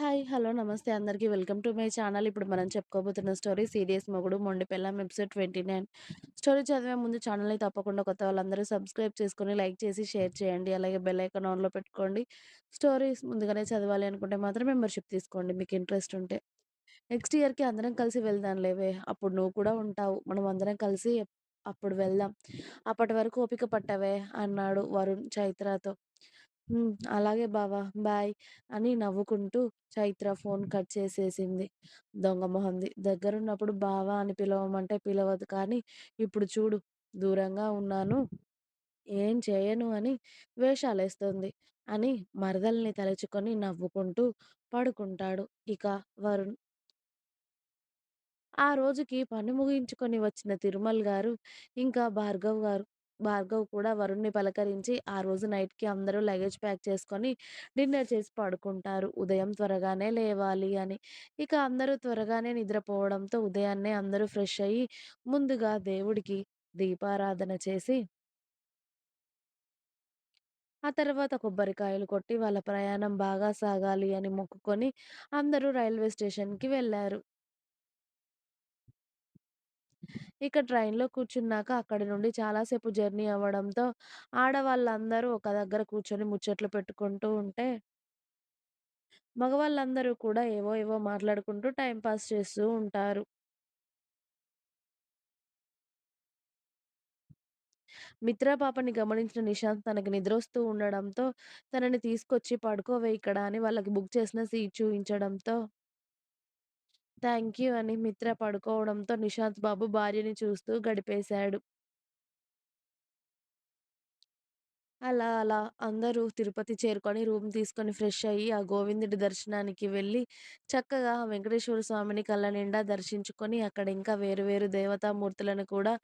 Hi. Hello. నమస్తే అందరికి. Welcome to my channel. ఇప్పుడు మనం చెప్పుకోబోతున్న స్టోరీ 'సీరియస్ మొగుడు మొండి పెళ్ళం ఎపిసోడ్ 29. స్టోరీ చదివే ముందు ఛానల్‌ని తప్పకుండా కొత్త వాళ్ళందరూ సబ్స్క్రైబ్ చేసుకొని, లైక్ చేసి, షేర్ చేయండి. అలాగే బెల్ ఐకాన్ ఆన్‌లో పెట్టుకోండి. స్టోరీస్ ముందుగానే చదవాలి అనుకుంటే మాత్రం మెంబర్‌షిప్ తీసుకోండి మీకు ఇంట్రెస్ట్ ఉంటే. నెక్స్ట్ ఇయర్‌కి అందరం కలిసి వెళ్దాం లేవే. అప్పుడు నువ్వు కూడా ఉంటావు. మనం అందరం కలిసి అప్పుడు వెళ్దాం. అప్పటి వరకు ఓపిక పట్టవే అన్నాడు వరుణ్ చైత్రతో. హ్మ్. అలాగే బావ బాయ్ అని నవ్వుకుంటూ చైత్ర ఫోన్ కట్ చేసేసింది. దొంగ మొహంది. దగ్గరున్నప్పుడు బావ అని పిలవమంటే పిలవదు కానీ ఇప్పుడు చూడు దూరంగా ఉన్నాను. ఏం చేయను అని వేషాలేస్తుంది అని మరదల్ని తలుచుకొని నవ్వుకుంటూ పడుకుంటాడు. ఇక వరుణ్. ఆ రోజుకి పని ముగించుకొని వచ్చిన తిరుమల్ గారు, ఇంకా భార్గవ్ గారు భార్గవ్ కూడా వరుణ్‌ని పలకరించి ఆ రోజు నైట్‌కి అందరూ లగేజ్ ప్యాక్ చేసుకొని డిన్నర్ చేసి పడుకుంటారు. ఉదయం త్వరగానే లేవాలి అని. ఇక అందరూ త్వరగానే నిద్రపోవడంతో ఉదయాన్నే అందరూ ఫ్రెష్ అయ్యి ముందుగా దేవుడికి దీపారాధన చేసి ఆ తర్వాత కొబ్బరికాయలు కొట్టి వాళ్ళ ప్రయాణం బాగా సాగాలి అని మొక్కుకొని అందరూ రైల్వే స్టేషన్‌కి వెళ్ళారు ఇక ట్రైన్‌లో కూర్చున్నాక అక్కడి నుండి చాలాసేపు జర్నీ అవ్వడంతో ఆడవాళ్ళందరూ ఒక దగ్గర కూర్చొని ముచ్చట్లు పెట్టుకుంటూ ఉంటే మగవాళ్ళందరూ కూడా ఏవో ఏవో మాట్లాడుకుంటూ టైంపాస్ పాస్ చేస్తూ ఉంటారు. మిత్ర పాపని గమనించిన నిశాంత్ తనకి నిద్రొస్తూ ఉండడంతో తనని తీసుకొచ్చి పడుకోవే ఇక్కడ అని వాళ్ళకి బుక్ చేసిన సీట్ చూయించడంతో థ్యాంక్ యూ అని మిత్ర పడుకోవడంతో నిశాంత్ బాబు భార్యని చూస్తూ గడిపేశాడు. అలా అలా అందరూ తిరుపతి చేరుకొని రూమ్ తీసుకొని ఫ్రెష్ అయ్యి ఆ గోవిందుడి దర్శనానికి వెళ్ళి చక్కగా వెంకటేశ్వర స్వామిని కళ్ళనిండా దర్శించుకొని అక్కడ ఇంకా వేరు వేరు దేవతామూర్తులను కూడా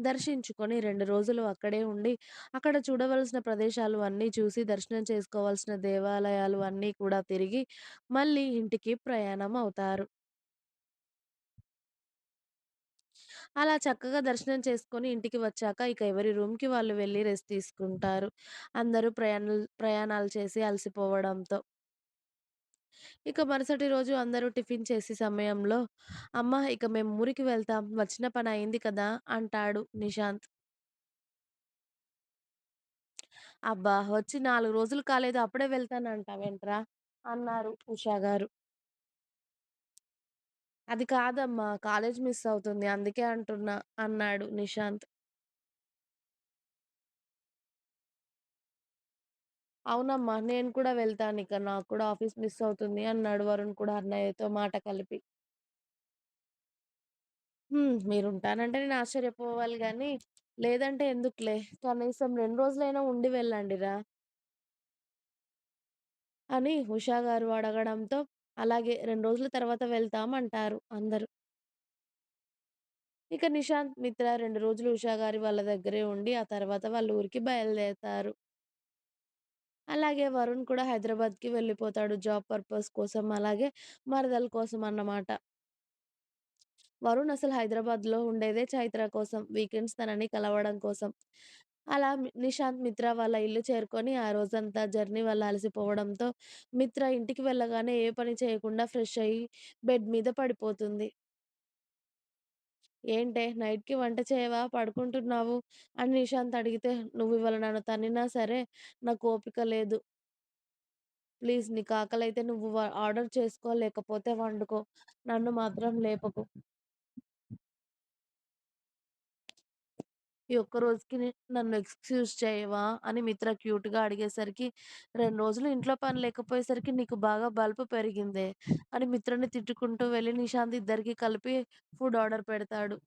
దర్శించుకొని రెండు రోజులు అక్కడే ఉండి అక్కడ చూడవలసిన ప్రదేశాలు అన్నీ చూసి దర్శనం చేసుకోవాల్సిన దేవాలయాలు అన్నీ కూడా తిరిగి మళ్ళీ ఇంటికి ప్రయాణం అవుతారు. అలా చక్కగా దర్శనం చేసుకొని ఇంటికి వచ్చాక ఇక ఎవరి రూమ్‌కి వాళ్ళు వెళ్ళి రెస్ట్ తీసుకుంటారు. అందరూ ప్రయాణాలు ప్రయాణాలు చేసి అలసిపోవడంతో. ఇక మరుసటి రోజు అందరూ టిఫిన్ చేసే సమయంలో, "అమ్మ ఇక మేము ఊరికి వెళ్తాం. వచ్చిన పని అయింది కదా!" అంటాడు నిశాంత్. "అబ్బా! వచ్చి నాలుగు రోజులు కాలేదు అప్పుడే వెళ్తానంటావేంట్రా?" అన్నారు ఉషా గారు. "అది కాదమ్మా కాలేజ్ మిస్ అవుతుంది. అందుకే అంటున్నా" అన్నాడు నిశాంత్. అవునమ్మా! నేను కూడా వెళ్తానిక. నాకు కూడా ఆఫీస్ మిస్ అవుతుంది అన్నాడు వరుణ్ కూడా అన్నయ్యతో మాట కలిపి. హ్మ్. మీరుంటానంటే నేను ఆశ్చర్యపోవాలి గానీ, లేదంటే ఎందుకులే. కనీసం 2 రోజులైనా ఉండి వెళ్ళండిరా. అని ఉషా గారు అడగడంతో, అలాగే 2 రోజుల తర్వాత వెళ్తాం అంటారు అందరూ. ఇక నిశాంత్, మిత్ర 2 రోజులు ఉషా గారి వాళ్ళ దగ్గరే ఉండి, ఆ తర్వాత వాళ్ళ ఊరికి బయలుదేరతారు. అలాగే వరుణ్ కూడా హైదరాబాద్‌కి వెళ్ళిపోతాడు జాబ్ పర్పస్ కోసం, అలాగే మరదల కోసం అన్నమాట. వరుణ్ అసలు హైదరాబాద్‌లో ఉండేదే చైత్ర కోసం. వీకెండ్స్ తనని కలవడం కోసం. అలా నిశాంత్, మిత్ర వాళ్ళ ఇల్లు చేరుకొని ఆ రోజంతా జర్నీ వల్ల అలసిపోవడంతో మిత్ర ఇంటికి వెళ్ళగానే ఏ పని చేయకుండా ఫ్రెష్ అయ్యి బెడ్ మీద పడిపోతుంది. "ఏంటే నైట్‌కి వంట చేయవా? పడుకుంటున్నావు" అని నిశాంత్ అడిగితే, "నువ్వివాళ నన్ను తన్నినా సరే నాకు ఓపిక లేదు. ప్లీజ్ నీ ఆకలైతే నువ్వు వ ఆర్డర్ చేసుకో లేకపోతే వండుకో. నన్ను మాత్రం లేపకు." ఈ ఒక్క రోజుకి నే నన్ను ఎక్స్‌క్యూజ్ చేయవా? అని మిత్ర క్యూట్‌గా అడిగేసరికి, 2 రోజులు ఇంట్లో పని లేకపోయేసరికి నీకు బాగా బలుపు పెరిగిందే అని మిత్రని తిట్టుకుంటూ వెళ్ళి నిశాంత్ ఇద్దరికీ కలిపి ఫుడ్ ఆర్డర్ పెడతాడు.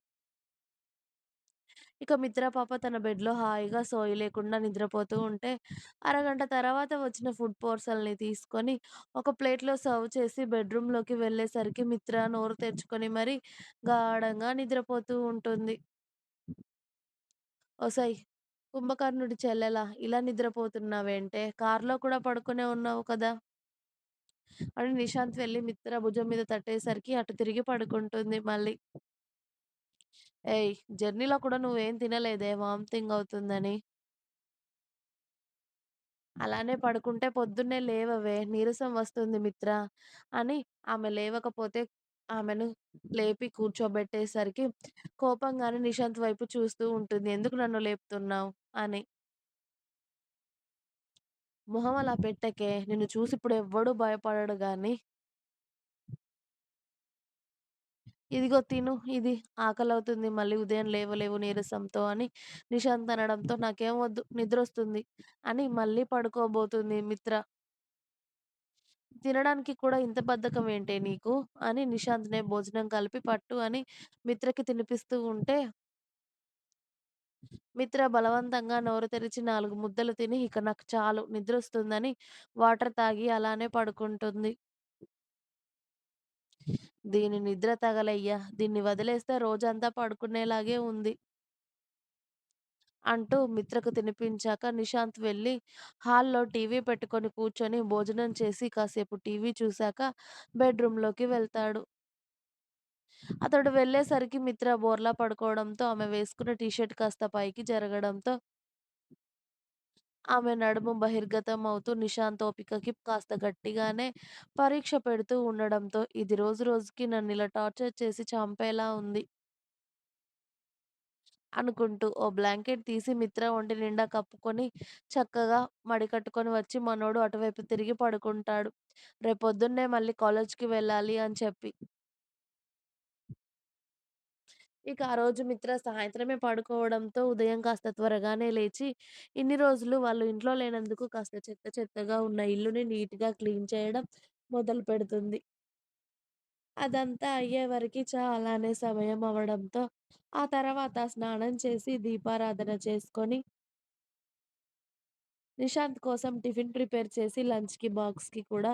ఇక మిత్ర పాప తన బెడ్‌లో హాయిగా సోయి లేకుండా నిద్రపోతూ ఉంటే, అరగంట తర్వాత వచ్చిన ఫుడ్ పార్సెల్‌ని తీసుకొని ఒక ప్లేట్‌లో సర్వ్ చేసి బెడ్‌రూమ్‌లోకి వెళ్ళేసరికి మిత్ర నోరు తెరుచుకొని మరీ గాఢంగా నిద్రపోతూ ఉంటుంది. ఒసేయ్! కుంభకర్ణుడి చెల్లెలా ఇలా నిద్రపోతున్నావేంటే? కార్‌లో కూడా పడుకునే ఉన్నావు కదా! అని నిశాంత్ వెళ్ళి మిత్ర భుజం మీద తట్టేసరికి అటు తిరిగి పడుకుంటుంది మళ్ళీ. ఏయ్! జర్నీలో కూడా నువ్వేం తినలేదే వామిటింగ్ అవుతుందని? అలానే పడుకుంటే పొద్దున్నే లేవవే నీరసం వస్తుంది మిత్ర అని ఆమె లేవకపోతే ఆమెను లేపి కూర్చోబెట్టేసరికి కోపంగానే నిశాంత్ వైపు చూస్తూ ఉంటుంది. "ఎందుకు నన్ను లేపుతున్నావు?" అని. "మొహం అలా పెట్టకే. నిన్ను చూసి ఇప్పుడు ఎవ్వడు భయపడడు గానీ" "ఇదిగో తిను ఇది. ఆకలవుతుంది మళ్ళీ ఉదయం లేవలేవు నీరసంతో" అని నిశాంత్ అనడంతో "నాకేం వద్దు నిద్రొస్తుంది" అని మళ్ళీ పడుకోబోతుంది మిత్ర. "తినడానికి కూడా ఇంత బద్ధకం ఏంటే నీకు?" అని నిశాంత్‌నే భోజనం కలిపి పట్టు అని మిత్రకి తినిపిస్తూ ఉంటే మిత్ర బలవంతంగా నోరు తెరిచి నాలుగు ముద్దలు తిని ఇక నాకు చాలు నిద్రొస్తుందని వాటర్ తాగి అలానే పడుకుంటుంది. దీని నిద్ర తగలయ్యా! దీన్ని వదిలేస్తే రోజంతా పడుకునేలాగే ఉంది. అంటూ మిత్రకు తినిపించాక నిశాంత్ వెళ్ళి హాల్‌లో టీవీ పెట్టుకొని కూర్చొని భోజనం చేసి కాసేపు టీవీ చూశాక బెడ్‌రూమ్‌లోకి వెళ్తాడు. అతడు వెళ్ళేసరికి మిత్ర బోర్లా పడుకోవడంతో ఆమె వేసుకున్న టీ షర్ట్ కాస్త పైకి జరగడంతో ఆమె నడుము బహిర్గతం అవుతూ నిశాంత్ ఓపికకి కాస్త గట్టిగానే పరీక్ష పెడుతూ ఉండడంతో ఇది రోజు రోజుకి నన్ను ఇలా టార్చర్ చేసి చంపేలా ఉంది. అనుకుంటూ ఓ బ్లాంకెట్ తీసి మిత్ర ఒంటి నిండా కప్పుకొని చక్కగా మడికట్టుకొని వచ్చి మనోడు అటువైపు తిరిగి పడుకుంటాడు. రేపొద్దున్నే మళ్ళీ కాలేజ్‌కి వెళ్ళాలి అని చెప్పి. ఇక ఆ రోజు మిత్ర సాయంత్రమే పడుకోవడంతో ఉదయం కాస్త త్వరగానే లేచి ఇన్ని రోజులు వాళ్ళు ఇంట్లో లేనందుకు కాస్త చెత్త చెత్తగా ఉన్న ఇల్లుని నీట్‌గా క్లీన్ చేయడం మొదలుపెడుతుంది. అదంతా అయ్యేవరకి చాలానే సమయం అవ్వడంతో ఆ తర్వాత స్నానం చేసి దీపారాధన చేసుకొని నిశాంత్ కోసం టిఫిన్ ప్రిపేర్ చేసి లంచ్‌కి బాక్స్‌కి కూడా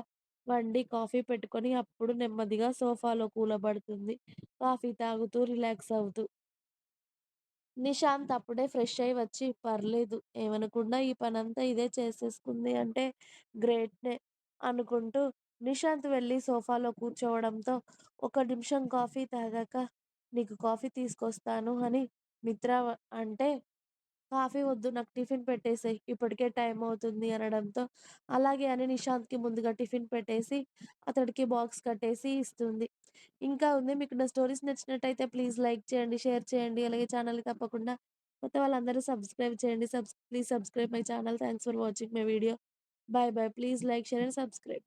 వండి కాఫీ పెట్టుకొని అప్పుడు నెమ్మదిగా సోఫాలో కూలబడుతుంది. కాఫీ తాగుతూ రిలాక్స్ అవుతూ. నిశాంత్ అప్పుడే ఫ్రెష్ అయ్యి వచ్చి పర్లేదు ఏమనకుండా ఈ పనంతా ఇదే చేసేసుకుంది అంటే గ్రేట్‌నే అనుకుంటూ నిశాంత్ వెళ్ళి సోఫాలో కూర్చోవడంతో ఒక నిమిషం కాఫీ తాగాక నీకు కాఫీ తీసుకొస్తాను అని మిత్ర అంటే కాఫీ వద్దు నాకు టిఫిన్ పెట్టేసేయ్. ఇప్పటికే టైం అవుతుంది అనడంతో, అలాగే అని నిశాంత్‌కి ముందుగా టిఫిన్ పెట్టేసి, అతడికి బాక్స్ కట్టేసి ఇస్తుంది. ఇంకా ఉంది. మీకు నా స్టోరీస్ నచ్చినట్టయితే ప్లీజ్ లైక్ చేయండి, షేర్ చేయండి. అలాగే ఛానల్ తప్పకుండా కొత్త వాళ్ళందరూ సబ్స్క్రైబ్ చేయండి. Subs please subscribe my channel. Thanks for watching my video. Bye bye. Please like, share and subscribe.